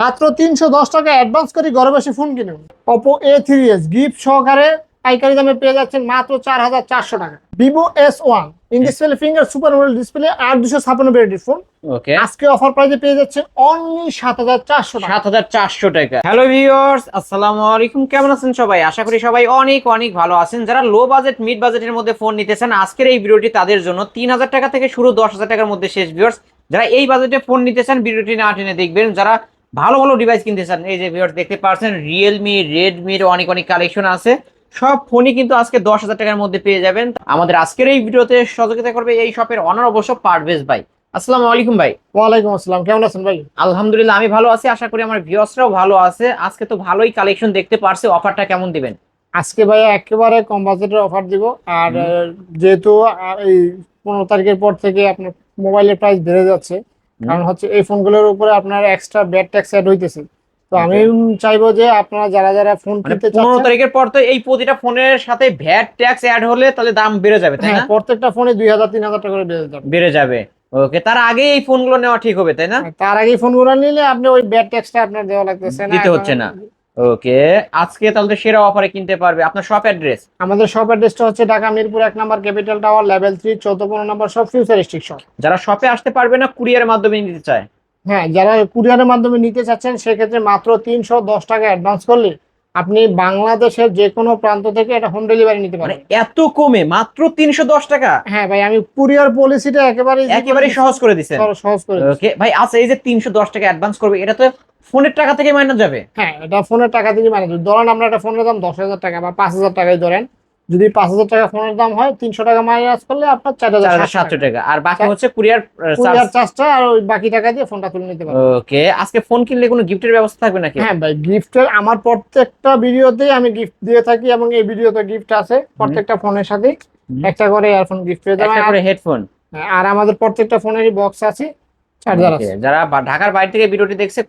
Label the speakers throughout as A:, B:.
A: মাত্র তিনশো দশ টাকা অ্যাডভান্স করে ঘরে বসে ফোন কিনুন Oppo A three S gift সহকারে পাইকারি দামে পেয়ে যাচ্ছেন মাত্র চার হাজার চারশো টাকা। Vivo S one in display finger super mobile display আট দুশো ছাপান্ন ভ্যারাইটির ফোন আজকে অফার প্রাইসে পেয়ে যাচ্ছেন অনলি সাত হাজার চারশো টাকা।
B: সাত হাজার চারশো টাকা। হ্যালো ভিউয়ার্স আসসালামু আলাইকুম। কেমন আছেন সবাই? আশা করি সবাই অনেক অনেক ভালো আছেন। যারা লো বাজেট মিড বাজেটের মধ্যে ফোন নিতে চান আজকের এই ভিডিওটি তাদের জন্য তিন হাজার টাকা থেকে শুরু দশ হাজার টাকার মধ্যে শেষ। ভিউয়ার্স যারা এই বাজেটে ফোন নিতে চান ভিডিওটি না টেনে দেখবেন। যারা ভালো ভালো ডিভাইস কিনতে চান। এই যে ভিউয়ার্স দেখতে পাচ্ছেন রিয়েলমি রেডমির অনেক অনেক কালেকশন আছে। সব ফোনই কিন্তু আজকে দশ হাজার টাকার মধ্যে পেয়ে যাবেন। আমাদের আজকের এই ভিডিওতে সহযোগিতা করবে এই শপের অনার অবশ্য পারভেজ ভাই। আসসালামু আলাইকুম ভাই।
A: ওয়ালাইকুম আসসালাম কেমন আছেন ভাই?
B: আলহামদুলিল্লাহ আমি ভালো আছি। আশা করি আমার ভিউয়ার্সরাও ভালো আছে। আজকে তো ভালোই কালেকশন দেখতে পারছে। অফারটা কেমন দিবেন?
A: আজকে ভাইয়া একেবারে কম বাজেটের অফার দিব। আর যেহেতু এই পনেরো তারিখের পর থেকে আপনার মোবাইলের প্রাইস বেড়ে যাচ্ছে কারণ হচ্ছে এই ফোনগুলোর উপরে আপনার এক্সট্রা ব্যাড ট্যাক্স অ্যাড হইতেছে। তো আমি চাইব যে আপনারা যারা যারা ফোন
B: মানে
A: কিনতে
B: চান
A: 15
B: তারিখের পর তো এই প্রতিটা ফোনের সাথে ভ্যাট ট্যাক্স অ্যাড হলে তাহলে দাম বেড়ে যাবে তাই
A: হ্যাঁ
B: না?
A: প্রত্যেকটা ফোনে দুই হাজার তিন হাজার টাকা করে বেড়ে যাবে।
B: বেড়ে যাবে। ওকে তার আগে এই ফোনগুলো নেওয়া ঠিক হবে তাই না?
A: তার আগে ফোনগুলো নিলে আপনি ওই ব্যাড ট্যাক্সটা আপনার দেওয়া লাগতেছে না
B: দিতে হচ্ছে না। ওকে আজকে তাহলে তো সেরা অফারে কিনতে পারবে। আপনার শপ অ্যাড্রেস
A: আমাদের শপ অ্যাড্রেসটা হচ্ছে ঢাকা মিরপুর এক number capital tower level three চৌদ্দ পনেরো নাম্বার সব ফিউচারিস্টিক শপ
B: যারা শপে আসতে পারবে না কুরিয়ারের মাধ্যমে নিতে চায়।
A: হ্যাঁ যারা কুরিয়ারের মাধ্যমে নিতে চাচ্ছেন সেক্ষেত্রে মাত্র তিনশো দশ টাকা অ্যাডভান্স করলে আপনি বাংলাদেশের যে কোনো প্রান্ত থেকে এটা হোম ডেলিভারি নিতে
B: মানে
A: পারেন
B: এত কমে মাত্র তিনশো দশ টাকা?
A: হ্যাঁ ভাই আমি কুরিয়ার পলিসিটা একেবারে
B: একেবারে সহজ করে দিচ্ছেন
A: সহজ করে দিচ্ছি।
B: ওকে ভাই আচ্ছা এই যে তিনশো দশ টাকা অ্যাডভান্স করবে এটা তো ফোনের টাকা থেকে মাইনাস যাবে?
A: হ্যাঁ এটা ফোনের টাকা থেকে মাইনাস ধরেন আমরা একটা ফোনের দাম দশ হাজার টাকা বা পাঁচ হাজার টাকায় ধরেন। যদি পাঁচ হাজার টাকা ফোনের দাম হয় তিনশো টাকা মাইনাস করলে আপনার চার হাজার
B: সাতশো টাকা। আর বাকি হচ্ছে কুরিয়ার
A: কুরিয়ার চার্জটা আর ওই বাকি টাকা দিয়ে ফোনটা তুলে নিতে পারেন
B: ওকে আজকে ফোন কিনলে কোনো গিফটের ব্যবস্থা থাকবে নাকি?
A: হ্যাঁ ভাই গিফটের আমার প্রত্যেকটা ভিডিওতেই আমি গিফট দিয়ে থাকি এবং এই ভিডিওতে গিফট আছে প্রত্যেকটা ফোনের সাথে। একটা করে ইয়ারফোন গিফট পেয়ে যাবেন।
B: একটা করে হেডফোন
A: আর- আর আমাদের প্রত্যেকটা ফোনেরই বক্স আছে চার্জার আছে।
B: যারা ঢাকার বাইরে থেকে ভিডিওটি দেখছে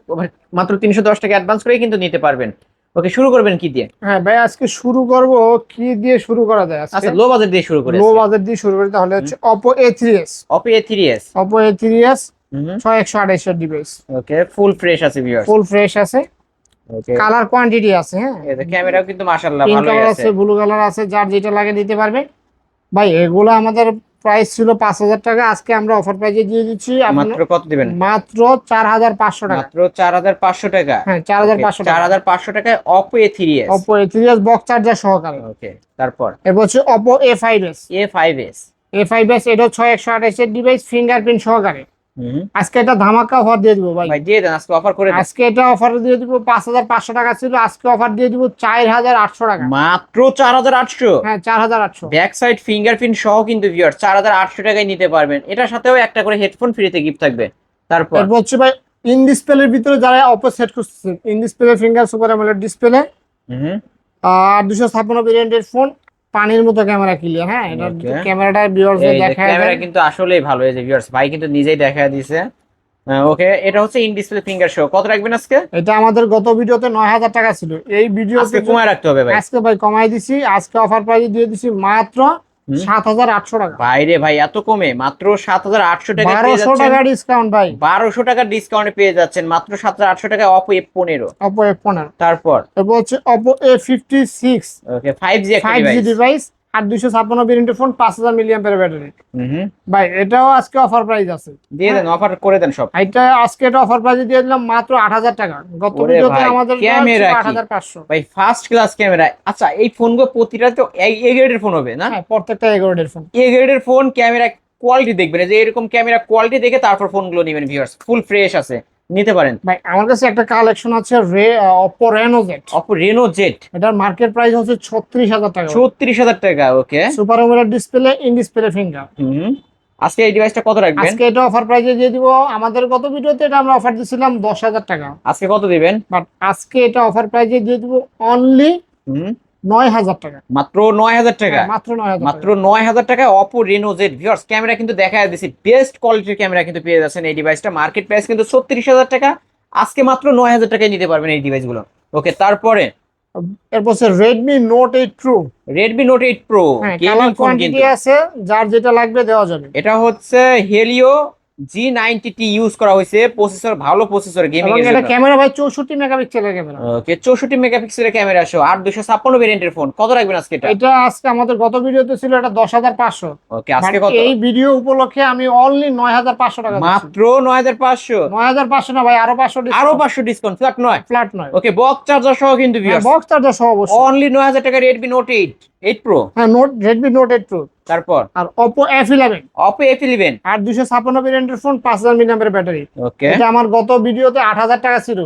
B: মাত্র তিনশো দশ টাকা অ্যাডভান্স করেই কিন্তু নিতে পারবেন। ওকে শুরু করবেন কি দিয়ে?
A: হ্যাঁ ভাই আজকে শুরু করব কি দিয়ে শুরু করা যায়? আজকে
B: আচ্ছা লো বাজেট দিয়ে শুরু করে
A: লো বাজেট দিয়ে শুরু করি তাহলে হচ্ছে Oppo A3s
B: Oppo A three S
A: Oppo A3s ছয় একশো আঠাইশের ডিভাইস
B: ওকে ফুল ফ্রেশ আছে ভিউয়ার্স
A: ফুল ফ্রেশ আছে।
B: ওকে।
A: কালার কোয়ান্টিটি আছে হ্যাঁ?
B: ক্যামেরাও কিন্তু মাশাআল্লাহ আছে।
A: আছে ব্লু কালার আছে যার যেটা লাগে দিতে পারবে। ভাই এগুলো আমাদের প্রাইস ছিল পাঁচ হাজার টাকা আজকে আমরা অফার প্রাইজে দিয়ে দিচ্ছি
B: মাত্র কত দিবেন?
A: মাত্র চার হাজার পাঁচশো টাকা।
B: মাত্র চার হাজার পাঁচশো টাকা?
A: হ্যাঁ চার হাজার পাঁচশো
B: চার হাজার পাঁচশো টাকায় Oppo A three S
A: Oppo A three S box charger সহকারে।
B: ওকে তারপর?
A: এরপর হচ্ছে Oppo A five S
B: A five S
A: A five S এটা ছয় একশো আঠাশের ডিভাইস ফিঙ্গারপ্রিন্ট সহকারে। আজকে এটা ধামাকা অফার দিয়ে দিব ভাই।
B: দিয়ে দেন আজকে অফার করে
A: আজকে এটা অফার দিয়ে দিব পাঁচ হাজার পাঁচশো টাকা ছিল আজকে অফার দিয়ে দিব চার হাজার আটশো টাকা।
B: মাত্র চার হাজার আটশো?
A: হ্যাঁ চার হাজার আটশো।
B: ব্যাক সাইড ফিঙ্গারপ্রিন্ট সহ কিন্তু ভিউয়ার চার হাজার আটশো টাকায় নিতে পারবেন। এটার সাথেও একটা করে হেডফোন ফ্রিতে গিফট থাকবে। তারপর?
A: হচ্ছে ভাই ইন ডিসপ্লের ভিতরে যারা অপো সেট করছে in display finger super AMOLED display আর দুশো ছাপ্পান্ন ভেরিয়েন্টের ফোন পানির মতো ক্যামেরা ক্লিয়ার হ্যাঁ? এটা ক্যামেরাটা ভিউয়ার্স দেখায়
B: ক্যামেরা কিন্তু আসলেই ভালো এই যে ভিউয়ার্স ভাই কিন্তু নিজেই দেখা দিয়েছে ওকে এটা হচ্ছে ইন ডিসপ্লে ফিঙ্গার শো কত রাখবেন আজকে?
A: এটা আমাদের গত ভিডিওতে নয় হাজার টাকা ছিল। এই ভিডিওতে
B: আজকে কমায় রাখতে হবে ভাই।
A: আজকে ভাই কমায় দিছি আজকে অফার প্রাইস দিয়ে দিছি মাত্র। সাত হাজার আটশো টাকা।
B: বাইরে ভাই এত কমে? মাত্র সাত হাজার আটশো টাকা
A: বারোশো টাকা ডিসকাউন্ট ভাই।
B: বারোশো টাকার ডিসকাউন্টে পেয়ে যাচ্ছেন। মাত্র সাত হাজার আটশো টাকা অপো এফ পনেরো।
A: অপো পনেরো।
B: তারপর?
A: এরপর হচ্ছে Oppo A fifty six
B: okay five G
A: five G
B: device
A: আর দুশো ছাপ্পান্ন ভেরিয়েন্টের ফোন পাঁচ হাজার মিলিয়াম ব্যাটারি ভাই এটাও আজকে অফার প্রাইস আছে।
B: দিয়ে দেন অফার করে দেন সব।
A: এটা আজকে এটা অফার প্রাইসে দিয়ে দিলাম মাত্র আট হাজার টাকা। গত ভিডিওতে আমাদের
B: ক্যামেরা
A: আট হাজার পাঁচশো।
B: ভাই ফার্স্ট ক্লাস ক্যামেরা আচ্ছা এই ফোনগুলো প্রতিটা তো এ গ্রেডের ফোন হবে না?
A: হ্যাঁ প্রত্যেকটা এগারোটের ফোন
B: এ গ্রেডের ফোন ক্যামেরা কোয়ালিটি দেখবেন। এই যে এরকম ক্যামেরা কোয়ালিটি দেখে তারপর ফোনগুলো নেবেন ভিউয়ার্স ফুল ফ্রেশ আছে। নিতে পারেন।
A: ভাই আমার কাছে একটা কালেকশন আছে রে Oppo Reno Z
B: Oppo Reno Z
A: এটার মার্কেট প্রাইস হচ্ছে ছত্রিশ হাজার টাকা।
B: ছত্রিশ হাজার টাকা ওকে
A: সুপার ওমেলার ডিসপ্লে ইন ডিসপ্লে ফিঙ্গার
B: হুম। আজকে এই ডিভাইসটা কত রাখবেন?
A: আজকে এটা অফার প্রাইসে দিয়ে দিব আমাদের গত ভিডিওতে এটা আমরা অফার দিছিলাম দশ হাজার টাকা।
B: আজকে কত দিবেন?
A: বাট আজকে এটা অফার প্রাইসে দিয়ে দিব অনলি
B: হুম।
A: নয় হাজার টাকা।
B: মাত্র নয় হাজার টাকা?
A: মাত্র নয় হাজার
B: মাত্র নয় হাজার টাকা Oppo Reno Z viewers camera কিন্তু দেখা দিছি। বেস্ট কোয়ালিটির ক্যামেরা কিন্তু পেয়ে যাচ্ছেন এই ডিভাইসটা মার্কেট প্রাইস কিন্তু ছত্রিশ হাজার টাকা। আজকে মাত্র নয় হাজার টাকায় নিতে পারবেন এই ডিভাইসগুলো ওকে তারপরে?
A: এরপর Redmi Note eight true
B: Redmi Note eight Pro
A: colour quantity আছে যার যেটা লাগবে দেওয়া যাবে।
B: এটা হচ্ছে Helio G ninety T use করা হয়েছে প্রসেসর ভালো প্রসেসর গেমিং এর
A: এটা ক্যামেরা ভাই চৌষট্টি মেগাপিক্সেলের ক্যামেরা
B: ওকে চৌষট্টি মেগাপিক্সেলের ক্যামেরা সহ দুশো ছাপ্পান্ন ভেরিয়েন্টের ফোন কত রাখবেন আজকে এটা?
A: এটা আজকে আমাদের গত ভিডিওতে ছিল এটা দশ হাজার পাঁচশো।
B: ওকে আজকে কত?
A: এই ভিডিও উপলক্ষে আমি অনলি নয় হাজার পাঁচশো টাকা
B: মাত্র নয় হাজার পাঁচশো?
A: নয় হাজার পাঁচশো না ভাই আরও পাঁচশো
B: আরও পাঁচশো ডিসকাউন্ট ফ্ল্যাট নয়?
A: ফ্ল্যাট নয়।
B: ওকে বক্স চার্জার সহ কিন্তু
A: বক্স চার্জার সহ অবশ্যই।
B: অনলি নয় হাজার টাকা Redmi Note eight eight Pro
A: হ্যাঁ Note Redmi Note eight Pro
B: তারপর?
A: আর Oppo
B: F11 Oppo F11
A: আর 256 ভেরিয়েন্টের ফোন 5000 mAh ব্যাটারি
B: ওকে
A: এটা আমার গত ভিডিওতে 8000 টাকা ছিল।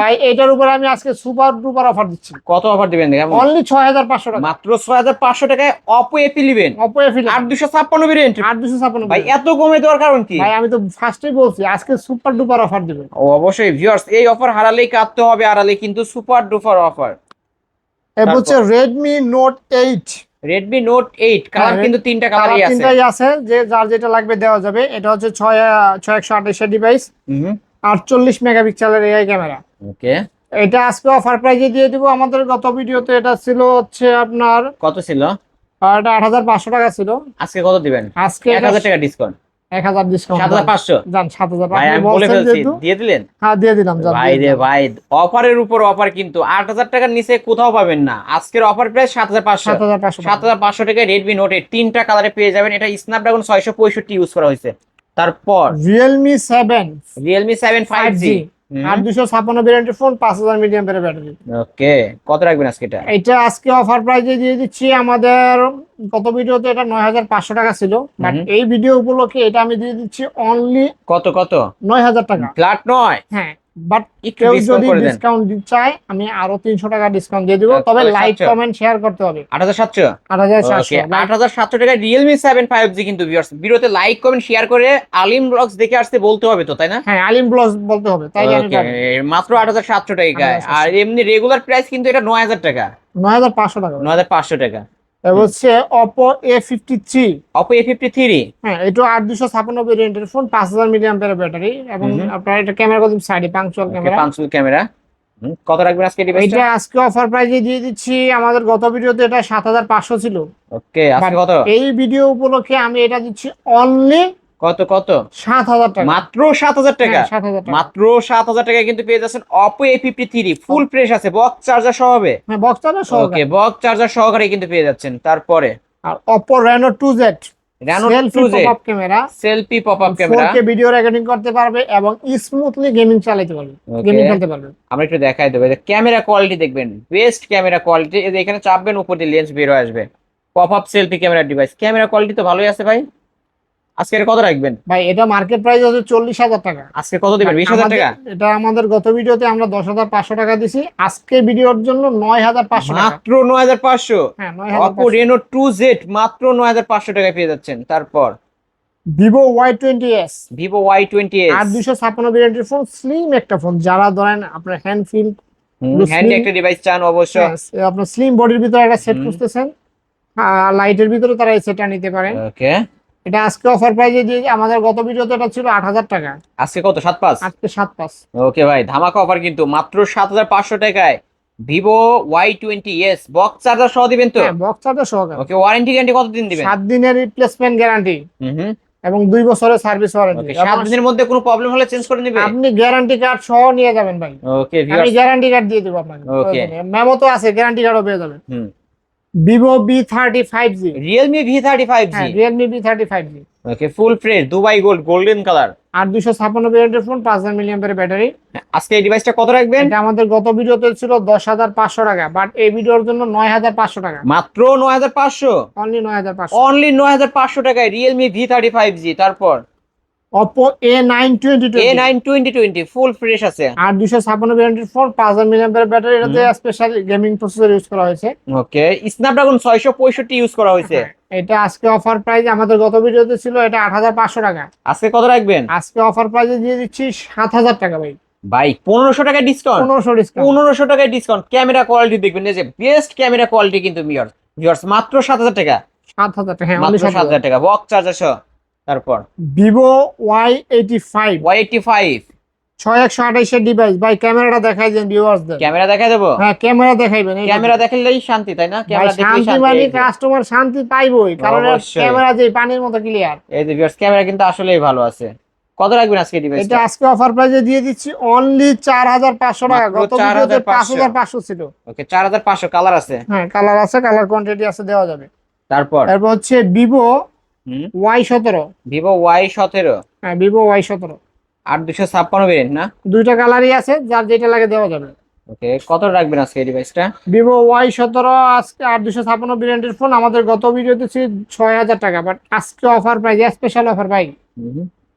A: ভাই এটার উপর আমি আজকে সুপার ডুপার অফার দিচ্ছি।
B: কত অফার দিবেন দেখেন
A: অনলি 6500 টাকা।
B: মাত্র 6500 টাকায়
A: Oppo
B: F11
A: Oppo
B: F11 256 variant
A: 8256
B: ভাই এত কমে দেওয়ার কারণ কি?
A: ভাই আমি তো ফারস্টেই বলছি আজকে সুপার ডুপার অফার দিবেন।
B: ও অবশ্যই ভিউয়ার্স এই অফার হারালেই কাটতে হবে হারালে কিন্তু সুপার ডুপার অফার
A: এ হচ্ছে Redmi Note
B: 8 Redmi Note 8
A: হ্যাঁ, কালার
B: কিন্তু তিনটা কালারই আছে।
A: তিনটাই আছে যে যার যেটা লাগবে দেওয়া যাবে। এটা হচ্ছে 6 6128 এর ডিভাইস হুম 48 মেগাপিক্সেলের এআই ক্যামেরা
B: ওকে
A: এটা আজকে অফার প্রাইজে দিয়ে দিব। আমাদের গত ভিডিওতে এটা ছিল হচ্ছে আপনার
B: কত ছিল?
A: এটা 8500 টাকা ছিল।
B: আজকে কত দিবেন?
A: আজকে
B: 1000 টাকা ডিসকাউন্ট
A: এক হাজার ডিসকাউন্ট
B: সাত হাজার পাঁচশো?
A: যান সাত হাজার
B: ভাই আমি বলে ফেলছি দিয়ে দিলেন?
A: হ্যাঁ দিয়ে দিলাম
B: ভাই রে ভাই অফারের উপর অফার কিন্তু আট হাজার টাকার নিচে কোথাও পাবেন না। আজকের অফার প্রাইস সাত হাজার পাঁচশো।
A: সাত হাজার পাঁচশো
B: সাত হাজার পাঁচশো টাকায় রেডমি নোট তিনটা কালারে পেয়ে যাবেন। এটা স্ন্যাপড্রাগন ছয়শো পঁয়ষট্টি ইউজ করা হয়েছে। তারপর
A: Realme seven
B: Realme seven five G
A: আর দুশো ছাপ্পান্ন ভেরিয়েন্টের ফোন পাঁচ হাজার মিডিয়াম ব্যাটারি
B: ওকে কত রাখবেন আজকে এটা?
A: এটা আজকে অফার প্রাইজে দিয়ে দিচ্ছি আমাদের গত ভিডিওতে এটা নয় হাজার পাঁচশো টাকা ছিল বাট এই ভিডিও উপলক্ষে এটা আমি দিয়ে দিচ্ছি অনলি
B: কত কত?
A: নয় হাজার টাকা।
B: ফ্ল্যাট নয়?
A: হ্যাঁ। বাট
B: একটু
A: কেউ
B: ডিসকাউন্ট
A: যদি
B: করে দেন।
A: চায় আমি আরও তিনশো টাকা ডিসকাউন্ট দিয়ে দিব।
B: আচ্ছা,
A: তবে লাইক কমেন্ট শেয়ার করতে হবে।
B: আট হাজার সাতশো?
A: আট হাজার সাতশো
B: ওকে আট হাজার সাতশো টাকায় রিয়েলমি সেভেন ফাইভ জি কিন্তু ভিউয়ার্স ভিডিওতে লাইক কমেন্ট শেয়ার করে আলিম ব্লগস দেখে আসতে বলতে হবে তো তাই না?
A: হ্যাঁ আলিম ব্লস বলতে হবে তাই
B: Okay, মাত্র আট হাজার সাতশো টাকা আর এমনি রেগুলার প্রাইস কিন্তু এটা নয় হাজার টাকা।
A: নয় হাজার পাঁচশো টাকা।
B: নয় হাজার পাঁচশো টাকা।
A: এবার হচ্ছে Oppo A fifty three
B: Oppo A fifty three
A: হ্যাঁ এটা আট দুশো ছাপ্পান্ন ভেরিয়েন্টের ফোন পাঁচ হাজার মিলিয়াম ব্যাটারি এবং আপনার এটা ক্যামেরা কত সাইডে পাংচুয়াল ক্যামেরা
B: পাঁচশো ক্যামেরা কত রাখবেন আজকে ডিভাইসটা
A: এটা আজকে অফার প্রাইজে দিয়ে দিচ্ছি আমাদের গত ভিডিওতে এটা সাত হাজার পাঁচশো ছিল।
B: ওকে আজকে কত?
A: এই ভিডিও উপলক্ষে আমি এটা দিচ্ছি অনলি
B: কত কত?
A: সাত হাজার টাকা।
B: মাত্র সাত হাজার টাকা?
A: হ্যাঁ, সাত হাজার টাকা।
B: মাত্র সাত হাজার টাকায় কিন্তু পেয়ে যাচ্ছেন Oppo A fifty three full fresh আছে বক্স চার্জার সহ হবে?
A: হ্যাঁ বক্সটা সহ
B: ওকে বক্স চার্জার সহকারে কিন্তু পেয়ে যাচ্ছেন। তারপরে?
A: আর Oppo Reno two Z selfie pop camera
B: selfie pop up camera
A: video recording করতে পারবে এবং স্মুথলি গেমিং চালাতে পারবে। গেমিং খেলতে পারবে।
B: আমরা একটু দেখাই দেবো। ক্যামেরা কোয়ালিটি দেখবেন। বেস্ট ক্যামেরা কোয়ালিটি এখানে চাপবেন উপর দিয়ে লেন্স বের হয়ে আসবে। Pop up selfie camera device camera quality তো ভালোই আছে ভাই। আজকে এটা কত রাখবেন?
A: ভাই এটা মার্কেট প্রাইস আছে চল্লিশ হাজার টাকা।
B: আজকে কত দিবেন? বিশ হাজার টাকা?
A: এটা আমাদের গত ভিডিওতে আমরা দশ হাজার পাঁচশো টাকা দিছি। আজকে ভিডিওর জন্য নয় হাজার পাঁচশো
B: মাত্র নয় হাজার পাঁচশো?
A: হ্যাঁ
B: অপো রেনো টু জেড মাত্র নয় হাজার পাঁচশো টাকায় পেয়ে যাচ্ছেন। তারপর?
A: Vivo Y twenty S
B: Vivo Y twenty S
A: আর দুশো ছাপ্পান্ন ভেরিয়েন্টের ফোন স্লিম একটা ফোন যারা ধরেন আপনার হ্যান্ড ফিল
B: হ্যান্ডি একটা ডিভাইস চান অবশ্য।
A: আপনার স্লিম বডির ভিতরে একটা সেট। খুঁজতেছেন। লাইটের ভিতরে তারা এই সেটটা নিতে পারেন।
B: ওকে
A: এটা আজকে অফার প্রাইজে দিয়ে আমাদের গত ভিডিওতে এটা ছিল আট হাজার টাকা।
B: আজকে কত? সাত পাঁচ?
A: আজকে সাত পাঁচ।
B: ওকে ভাই ধামাকা অফার কিন্তু মাত্র সাত হাজার পাঁচশো টাকায় Vivo Y twenty S box charger সহ দিবেন তো?
A: হ্যাঁ বক্স চার্জার সহকারে
B: ওকে ওয়ারেন্টি গ্যারান্টি কতদিন দিবেন?
A: সাত দিনের রিপ্লেসমেন্ট গ্যারান্টি
B: হুম
A: এবং দুই বছরের সার্ভিস ওয়ারেন্টি
B: সাত দিনের মধ্যে কোনো প্রবলেম হলে চেঞ্জ করে নেবে?
A: আপনি গ্যারান্টি কার্ড সহ নিয়ে যাবেন ভাই।
B: ওকে
A: আমি গ্যারান্টি কার্ড দিয়ে দেবো আপনাকে।
B: Okay.
A: মেমো তো আছে গ্যারান্টি কার্ডও পেয়ে যাবেন।
B: হুম।
A: Vivo B thirty five G
B: Realme V thirty five G
A: Realme B thirty five G
B: okay full fresh Dubai gold golden colour
A: আর দুশো ছাপ্পান্ন ভেরিয়েন্টের ফোন পাঁচ হাজার মিলিয়াম ব্যাটারি
B: আজকে এই ডিভাইসটা কত রাখবেন?
A: এটা আমাদের গত ভিডিওতে ছিল দশ হাজার পাঁচশো টাকা বাট এই ভিডিওর জন্য নয় হাজার পাঁচশো টাকা।
B: মাত্র নয় হাজার পাঁচশো?
A: অনলি নয় হাজার পাঁচশো।
B: অনলি নয় হাজার পাঁচশো টাকায় Realme V thirty five G তারপর?
A: A twenty
B: nine twenty twenty full fresh আছে।
A: আর দুশো ছাপ্পান্ন ভেরিয়েন্টের ফোন পাঁচ হাজার মিলিয়াম ব্যাটারি এটাতে স্পেশাল গেমিং প্রসেসর ইউজ করা হয়েছে।
B: ওকে স্ন্যাপড্রাগন ছয়শো পঁয়ষট্টি ইউজ করা হয়েছে।
A: হ্যাঁ, এটা আজকে অফার প্রাইস আমাদের গত ভিডিওতে ছিল এটা আট হাজার পাঁচশো টাকা।
B: আজকে কত রাখবেন?
A: আজকে অফার প্রাইসে দিয়ে দিচ্ছি সাত হাজার টাকা ভাই।
B: ভাই পনেরোশো টাকা ডিসকাউন্ট
A: পনেরোশো ডিসকাউন্ট
B: পনেরোশো টাকায় ডিসকাউন্ট ক্যামেরা কোয়ালিটি দেখবেন এই যে বেস্ট ক্যামেরা কোয়ালিটি কিন্তু ভিউয়ার্স ভিউয়ার্স মাত্র সাত হাজার টাকা।
A: সাত হাজার টাকা হ্যাঁ
B: মাত্র
A: only
B: সাত হাজার টাকা। বক্স চার্জার সহ। তারপর?
A: Vivo Y eighty five
B: Y eighty five
A: ছয় একশো আঠাইশের ডিভাইস ভাই ক্যামেরাটা দেখাই দেন ভিউয়ার্সদের
B: ক্যামেরা দেখা দেবো?
A: হ্যাঁ ক্যামেরা দেখাইবেন
B: ক্যামেরা দেখালেই শান্তি তাই না? ক্যামেরা দেখলেই
A: শান্তি মানে কাস্টমার শান্তি পাইবই কারণ ক্যামেরা যে পানির মতো ক্লিয়ার
B: এই যে ভিউয়ার্স ক্যামেরা কিন্তু আসলেই ভালো আছে। কত রাখবেন আজকে ডিভাইস
A: এটা আজকে অফার প্রাইজে দিয়ে দিচ্ছি অনলি চার হাজার পাঁচশো টাকা।
B: মাত্র
A: গত ভিডিওতে
B: 4,500
A: পাঁচ হাজার পাঁচশো ছিল।
B: ওকে চার হাজার পাঁচশো কালার আছে?
A: হ্যাঁ কালার আছে কালার কোয়ান্টিটি আছে দেওয়া যাবে।
B: তারপর?
A: তারপর হচ্ছে ভিভো ওয়াই সতেরো।
B: ভিভো ওয়াই সতেরো।
A: হ্যাঁ ভিভো ওয়াই সতেরো।
B: আট দুশো ছাপ্পান্ন ভেরিয়েন্ট না?
A: দুইটা কালারই আছে যার যেটা লাগে দেওয়া যাবে।
B: ওকে কত রাখবেন আজকে এই ডিভাইসটা
A: ভিভো ওয়াই সতেরো আজকে আট দুশো ছাপ্পান্ন ভেরিয়েন্টের ফোন আমাদের গত ভিডিওতে ছিল ছয় হাজার টাকা বাট আজকে অফার প্রাইস স্পেশাল অফার ভাই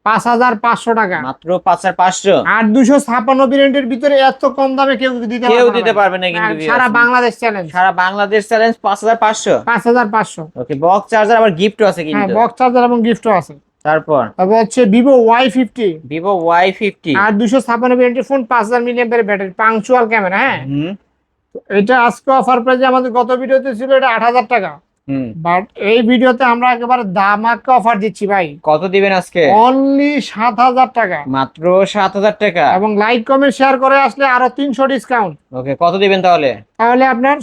A: পাঁচ হাজার পাঁচশো টাকা।
B: মাত্র পাঁচ হাজার পাঁচশো?
A: আট দুশো ব্র্যান্ডের ভিতরে এত কম দামে কেউ দিতে
B: কেউ দিতে পারবে না কিন্তু
A: হ্যাঁ, সারা বাংলাদেশ চ্যালেঞ্জ
B: সারা বাংলাদেশ চ্যালেঞ্জ পাঁচ হাজার পাঁচশো?
A: পাঁচ হাজার পাঁচশো।
B: ওকে বক্স চার্জার আবার গিফটও আছে
A: হ্যাঁ
B: কিন্তু
A: বক্স চার্জার এবং গিফটও আছে।
B: তারপর?
A: তারপর হচ্ছে Vivo Y fifty
B: Vivo Y fifty
A: আর দুশো ব্র্যান্ডের ফোন পাঁচ হাজার ব্যাটারি পাংচুয়াল ক্যামেরা হ্যাঁ? এটা আজকে অফার প্রাইসে আমাদের গত ভিডিওতে ছিল এটা আট হাজার টাকা। বাট এই ভিডিওতে আমরা একেবারে দামাক্কা অফার দিচ্ছি ভাই।
B: কত দিবেন আজকে?
A: অনলি সাত হাজার টাকা।
B: মাত্র সাত হাজার টাকা?
A: এবং লাইক কমেন্ট শেয়ার করে আসলে আরও তিনশো ডিসকাউন্ট
B: ওকে কত দিবেন তাহলে?
A: তাহলে আপনার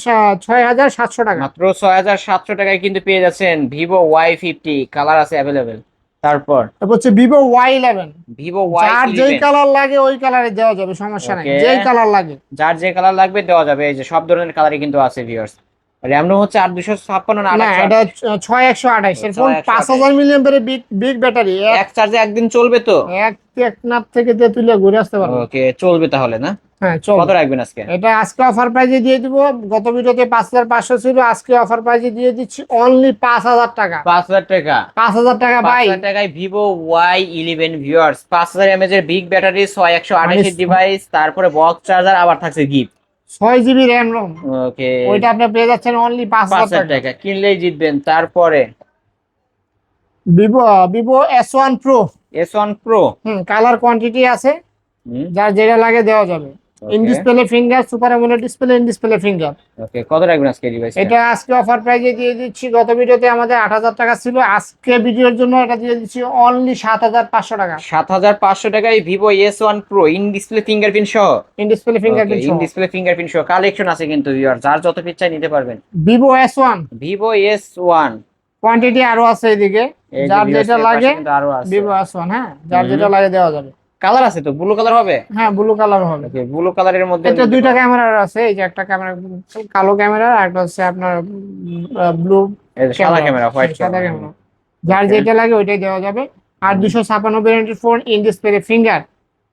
A: ছয় হাজার সাতশো টাকা।
B: মাত্র ছয় হাজার সাতশো টাকায় কিন্তু পেয়ে যাচ্ছেন ভিভো ওয়াই ফিফটি কালার আছে অ্যাভেলেবেল তারপর?
A: তারপর হচ্ছে Vivo Y eleven
B: Vivo Y
A: যার যেই কালার লাগে ওই কালারে দেওয়া যাবে সমস্যা নাই। যেই কালার লাগে।
B: যার যে কালার লাগবে দেওয়া যাবে এই যে সব ধরনের কালারই কিন্তু আছে ভিউয়ার্স র্যাম রোম হচ্ছে আট দুশো ছাপ্পান্ন না
A: না এটা ছয় একশো আঠাইশ এর ফোন
B: 6128
A: পাঁচ হাজার মিলিয়ন পেরে বিগ বিগ ব্যাটারি
B: এক চার্জে একদিন চলবে তো?
A: এক টেকনাফ থেকে দিয়ে তুলে ঘুরে আসতে পারব।
B: ওকে চলবে তাহলে না?
A: হ্যাঁ
B: কত রাখবেন আজকে?
A: এটা আজকে অফার প্রাইজে দিয়ে দিব। গত ভিডিওতে পাঁচ হাজার পাঁচশো ছিল আজকে অফার প্রাইজে দিয়ে দিচ্ছি অনলি পাঁচ হাজার টাকা।
B: পাঁচ হাজার টাকা।
A: পাঁচ হাজার টাকা ভাই
B: টাকায় ভিভো ওয়াই ইলেভেন ভিউয়ার্স পাঁচ হাজার এমএজ এর বিগ ব্যাটারি ছয় একশো আঠাশের ডিভাইস তারপরে বক্স চার্জার আবার থাকছে গিফট
A: ছয় জিবি র্যাম রোম
B: ওকে
A: ওইটা আপনি পেয়ে যাচ্ছেন অনলি পাঁচ হাজার টাকা।
B: কিনলেই জিতবেন। তারপরে?
A: Vivo Vivo S one pro
B: S one pro
A: হুম কালার কোয়ান্টিটি আছে। যার যেটা লাগে দেওয়া যাবে। In display finger super AMOLED display in display finger
B: okay কত রাখবেন আজকে ডিভাইস
A: এটা আজকে অফার প্রাইজে দিয়ে দিচ্ছি গত ভিডিওতে আমাদের আট হাজার টাকা ছিল আজকে ভিডিওর জন্য এটা দিয়ে দিচ্ছি অনলি সাত হাজার পাঁচশো টাকা।
B: সাত হাজার পাঁচশো টাকায় Vivo S one pro in display fingerprint সহ?
A: In display fingerprint
B: in display fingerprint সহ। কালেকশন আছে কিন্তু ভিউয়ার যার যত পিস চাই নিতে পারবেন।
A: Vivo S one
B: Vivo S one
A: quantity আরও আছে এদিকে। যার যেটা লাগে ভিভো এস ওয়ান হ্যাঁ? যার যেটা লাগে দেওয়া যাবে।
B: কালার আছে তো? ব্লু কালার হবে?
A: হ্যাঁ ব্লু কালার হবে।
B: ব্লু কালারের মধ্যে
A: এটা দুইটা ক্যামেরা আছে এই যে একটা ক্যামেরা কালো ক্যামেরা আর একটা হচ্ছে আপনার ব্লু
B: সাদা ক্যামেরা হোয়াইট
A: সাদা ক্যামেরা যার যেটা লাগে ওইটাই দেওয়া যাবে। আর দুশো ছাপান্ন phone in display finger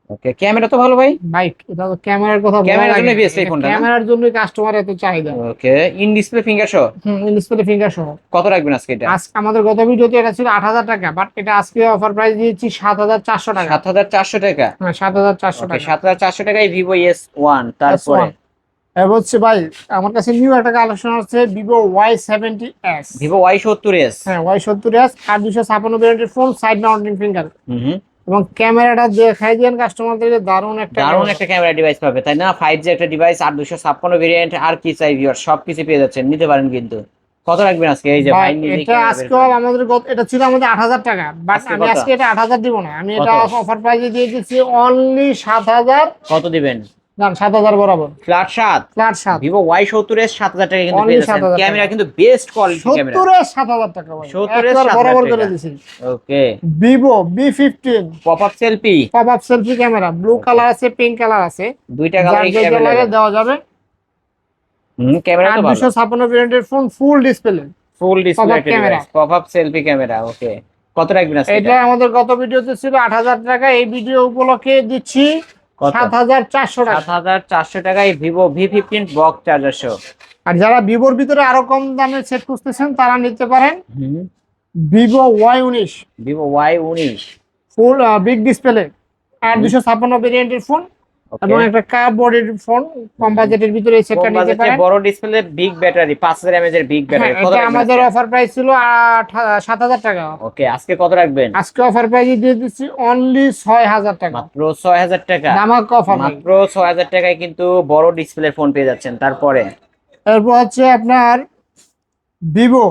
B: okay camera তো ভালো ভাই?
A: বাইক এটা তো ক্যামেরার কথা
B: ক্যামেরার এই
A: এটা
B: ফোনটা
A: ক্যামেরার জন্যই কাস্টমার এত চাহিদা।
B: ওকে ইন ডিসপ্লে ফিঙ্গার সহ
A: হুম ইন ডিসপ্লে ফিঙ্গার সহ
B: কত রাখবেন আজকে এটা?
A: আজকে আমাদের গত ভিডিওতে এটা ছিল আট হাজার টাকা বাট এটা আজকে অফার প্রাইস দিয়েছি সাত হাজার চারশো টাকা।
B: সাত হাজার চারশো টাকা?
A: হ্যাঁ সাত হাজার চারশো
B: ওকে
A: টাকা।
B: সাত হাজার চারশো টাকায় ভিভো এস ওয়ান তারপরে?
A: এবার হচ্ছে ভাই আমার কাছে নিউ একটা কালেকশন হচ্ছে Vivo Y seventy S
B: Vivo Y সত্তর এস
A: হ্যাঁ ওয়াই সত্তর এস আর দুশো ছাপান্ন ব্র্যান্ডের ফোন সাইড মাউন্টিং ফিঙ্গার
B: হুম।
A: এবং ক্যামেরাটা দেখাই কাস্টমারদের দারুণ একটা
B: দারুণ একটা ক্যামেরা ডিভাইস পাবে তাই না? ফাইভ জি একটা ডিভাইস আর দুশো ছাপ্পান্ন ভেরিয়েন্ট আর কি চাই ভিউয়ার সব কিছু পেয়ে যাচ্ছেন নিতে পারেন কিন্তু। কত রাখবেন আজকে? এই যে
A: ভাই, এটা আজকে আমাদের এটা ছিল আমাদের আট হাজার টাকা বাট আমি আজকে এটা আট হাজার দিব না। আমি এটা অফার প্রাইসে দিয়ে দিচ্ছি অনলি সাত হাজার।
B: কত দিবেন?
A: সাত হাজার বরাবর।
B: ফ্ল্যাট
A: ফ্ল্যাট
B: ভিভো টাকা কিন্তু পেয়ে যাচ্ছেন। ক্যামেরা কিন্তু বেস্ট কোয়ালিটি ক্যামেরা।
A: টাকা
B: 70 এর 7,000
A: বরাবর করে দিছি।
B: Okay.
A: Vivo B fifteen
B: pop up selfie
A: camera. Blue colour আছে পিঙ্ক কালার আছে।
B: দুইটা ক্যামেরা
A: দেওয়া যাবে।
B: হুম ক্যামেরা তো ভালো।
A: Phone full display
B: full display selfie camera. Okay কত রাখবেন
A: এটা? আমাদের গত ভিডিওতে ছিল আট হাজার টাকা। এই ভিডিও উপলক্ষে দিচ্ছি
B: কত?
A: সাত হাজার চারশো টাকা।
B: সাত হাজার চারশো টাকায় Vivo V fifteen box charger
A: আর যারা ভিভোর ভিতরে আরও কম দামের সেট খুঁজতেছেন তারা নিতে পারেন ভিভো ওয়াই উনিশ।
B: ভিভো ওয়াই উনিশ।
A: ফুল বিগ ডিসপ্লে আর দুশো ছাপ্পান্ন ভেরিয়েন্টের ফোন এবং একটা কাপ বডির ফোন কম বাজেটের ভিতরে এই সেটটা নিতে পারেন।
B: বড় ডিসপ্লে বিগ ব্যাটারি পাঁচ হাজার এমএজ এর বিগ ব্যাটারি কত
A: এটা আমাদের অফার প্রাইস ছিল সাত হাজার টাকা।
B: ওকে আজকে কত রাখবেন?
A: আজকে অফার প্রাইস দিয়ে দিচ্ছি অনলি ছয় হাজার টাকা।
B: মাত্র ছয় হাজার টাকা?
A: দামাক অফার
B: মাত্র ছয় হাজার টাকায় কিন্তু বড় ডিসপ্লে ফোন পেয়ে যাচ্ছেন। তারপরে?
A: এরপর হচ্ছে আপনার Vivo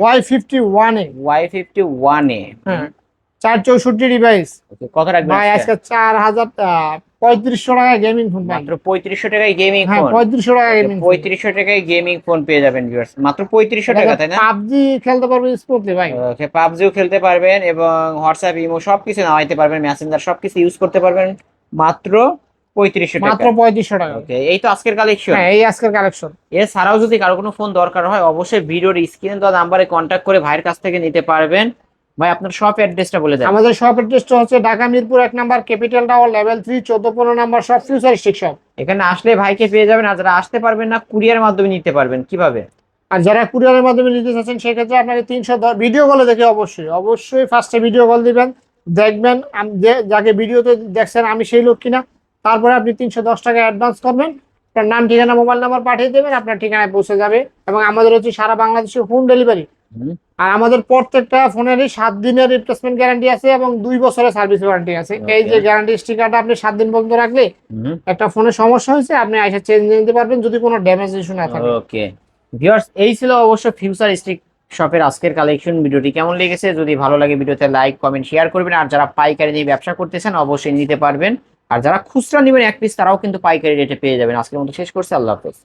A: Y fifty one A
B: Y fifty one A
A: হ্যাঁ চার চৌষট্টি ডিভাইস
B: কত রাখবেন
A: ভাই
B: আজকে?
A: আজকে চার হাজার পঁয়ত্রিশশো টাকায় গেমিং ফোন
B: মাত্র পঁয়ত্রিশশো টাকায় গেমিং
A: হ্যাঁ
B: ফোন
A: পঁয়ত্রিশশো টাকায় গেমিং
B: পঁয়ত্রিশশো টাকায় গেমিং ফোন পেয়ে যাবেন ভিউয়ার্স মাত্র পঁয়ত্রিশশো টাকা তাই না?
A: পাবজি খেলতে পারবে স্মুথলি ভাই।
B: ওকে পাবজিও খেলতে পারবেন এবং হোয়াটসঅ্যাপ ইমো সবকিছু নামাইতে পারবেন মেসেঞ্জার সবকিছু ইউজ করতে পারবেন। মাত্র পঁয়ত্রিশশো
A: মাত্র পঁয়ত্রিশশো টাকা।
B: ওকে এই তো আজকের কালেকশন
A: হ্যাঁ এই আজকের কালেকশন
B: এছাড়াও যদি কারও কোনো ফোন দরকার হয় অবশ্যই ভিডিওর স্ক্রিনে দেওয়া নাম্বারে কন্ট্যাক্ট করে ভাইয়ের কাছ থেকে নিতে পারবেন। ভাই আপনার শপ অ্যাড্রেসটা বলে দেন।
A: আমাদের শপ অ্যাড্রেসটা হচ্ছে ঢাকা মিরপুর এক number capital tower level three চোদ্দ পনেরো নাম্বার শপ ফিউচারিস্টিক শপ
B: এখানে আসলে ভাইকে পেয়ে যাবেন আর যারা আসতে পারবেন না কুরিয়ার মাধ্যমে নিতে পারবেন কীভাবে?
A: আর যারা কুরিয়ারের মাধ্যমে নিতে চাচ্ছেন সেক্ষেত্রে আপনাকে তিনশো দশ ভিডিও কলে দেখে অবশ্যই অবশ্যই ফার্স্টে ভিডিও কল দিবেন দেখবেন যাকে ভিডিওতে দেখছেন আমি সেই লোক কিনা তারপরে আপনি তিনশো দশ টাকা অ্যাডভান্স করবেন আপনার নাম ঠিকানা মোবাইল নাম্বার পাঠিয়ে দেবেন আপনার ঠিকানায় পৌঁছে যাবে এবং আমাদের হচ্ছে সারা বাংলাদেশে হোম ডেলিভারি। আর আমাদের প্রত্যেকটা ফোনেরই সাত দিনের রিপ্লেসমেন্ট গ্যারান্টি আছে এবং দুই বছরের সার্ভিস ওয়ারেন্টি আছে। এই যে গ্যারান্টি স্টিকারটা আপনি সাত দিন পর্যন্ত রাখলে একটা ফোনের সমস্যা হয়েছে আপনি এসে চেঞ্জ নিতে পারবেন যদি কোনো ড্যামেজ ইস্যু না থাকে।
B: ওকে ভিউয়ার্স এই ছিল অবশ্য ফিউচার স্টিক শপের আজকের কালেকশন ভিডিওটি কেমন লেগেছে? যদি ভালো লাগে ভিডিওতে লাইক কমেন্ট শেয়ার করবেন। আর যারা পাইকারি নিয়ে ব্যবসা করতেছেন অবশ্যই নিতে পারবেন। আর যারা খুচরা নেবেন এক পিস তারাও কিন্তু পাইকারি রেটে পেয়ে যাবেন। আজকের মতো শেষ করছে। আল্লাহ হাফেজ।